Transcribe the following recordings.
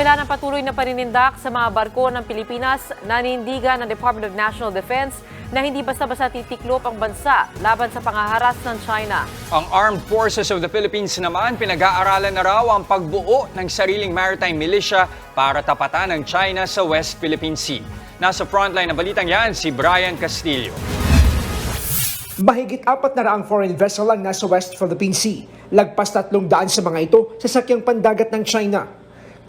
kabila ng patuloy na paninindak sa mga barko ng Pilipinas, nanindigan ng Department of National Defense na hindi basta-basta titiklop ang bansa laban sa pangaharas ng China. Ang Armed Forces of the Philippines naman pinag-aaralan na raw ang pagbuo ng sariling maritime militia para tapatan ng China sa West Philippine Sea. Nasa frontline ng balitang yan si Brian Castillo. Mahigit apat na raang foreign vessel ang nasa West Philippine Sea. Lagpas tatlong daan sa mga ito sa sakyang pandagat ng China.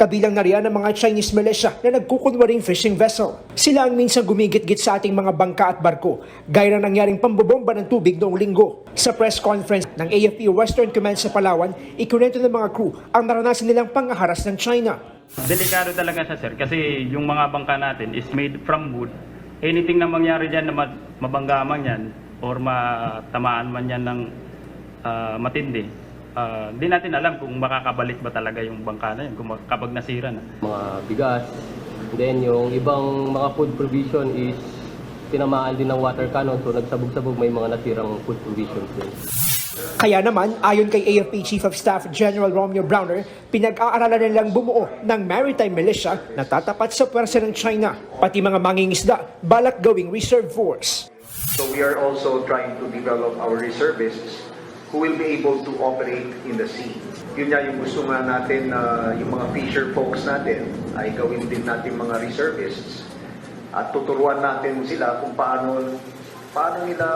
Kabilang na riyan ang mga Chinese militia na nagkukunwaring fishing vessel. Sila ang minsan gumigit-git sa ating mga bangka at barko, gaya na nangyaring pambobomba ng tubig noong linggo. Sa press conference ng AFP Western Command sa Palawan, ikunento ng mga crew ang naranasan nilang pangaharas ng China. Delikado talaga siya sir kasi yung mga bangka natin is made from wood. Anything na mangyari dyan na ma- mabangga man yan or matamaan man yan ng ah, matindi, ah, di natin alam kung makakabalik ba talaga yung bangka na yun kung kapag nasira na. mga bigas. Then yung ibang mga food provision is tinamaan din ng water cannon so nagsabog-sabog may mga nasirang food provisions din. Kaya naman, ayon kay AFP Chief of Staff General Romeo Browner, pinag-aaralan nilang bumuo ng maritime militia na tatapat sa pwersa ng China, pati mga mangingisda balak gawing reserve force. So we are also trying to develop our reservists who will be able to operate in the sea. Yun nga yung gusto nga natin na yung mga fisher folks natin ay gawin din natin mga reservists at tuturuan natin sila kung paano paano nila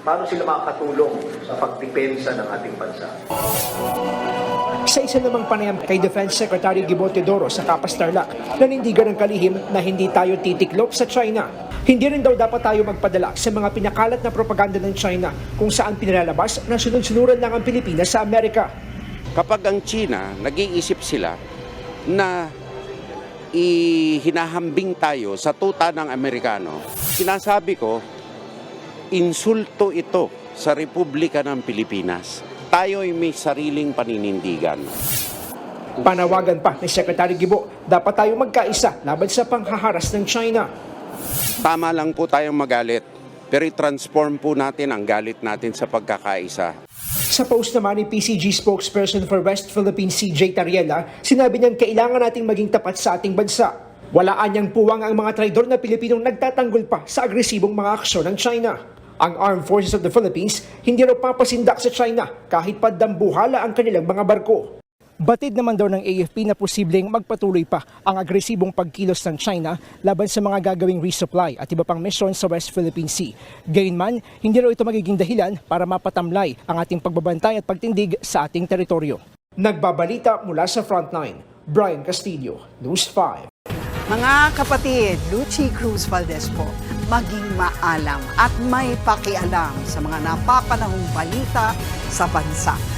paano sila makakatulong sa pagdepensa ng ating bansa. Sa isa namang panayam kay Defense Secretary Gibote Doro sa Kapas Tarlac, nanindigan ng kalihim na hindi tayo titiklop sa China. Hindi rin daw dapat tayo magpadala sa mga pinakalat na propaganda ng China kung saan pinalalabas na sunod-sunuran lang ang Pilipinas sa Amerika. kapag ang China, nag-iisip sila na ihinahambing tayo sa tuta ng Amerikano, sinasabi ko, insulto ito sa Republika ng Pilipinas. Tayo ay may sariling paninindigan. Panawagan pa ni Secretary Gibo, dapat tayo magkaisa laban sa panghaharas ng China. Tama lang po tayong magalit, pero i-transform po natin ang galit natin sa pagkakaisa. Sa post naman ni PCG spokesperson for West Philippine CJ Tariela, sinabi niyang kailangan nating maging tapat sa ating bansa. Walaan niyang puwang ang mga traidor na Pilipinong nagtatanggol pa sa agresibong mga aksyon ng China. Ang Armed Forces of the Philippines hindi raw papasindak sa China kahit pa dambuhala ang kanilang mga barko. Batid naman daw ng AFP na posibleng magpatuloy pa ang agresibong pagkilos ng China laban sa mga gagawing resupply at iba pang misyon sa West Philippine Sea. Gayunman, hindi raw ito magiging dahilan para mapatamlay ang ating pagbabantay at pagtindig sa ating teritoryo. Nagbabalita mula sa Frontline, Brian Castillo, News 5. Mga kapatid, Lucy Cruz Valdez po, maging maalam at may pakialam sa mga napapanahong balita sa bansa.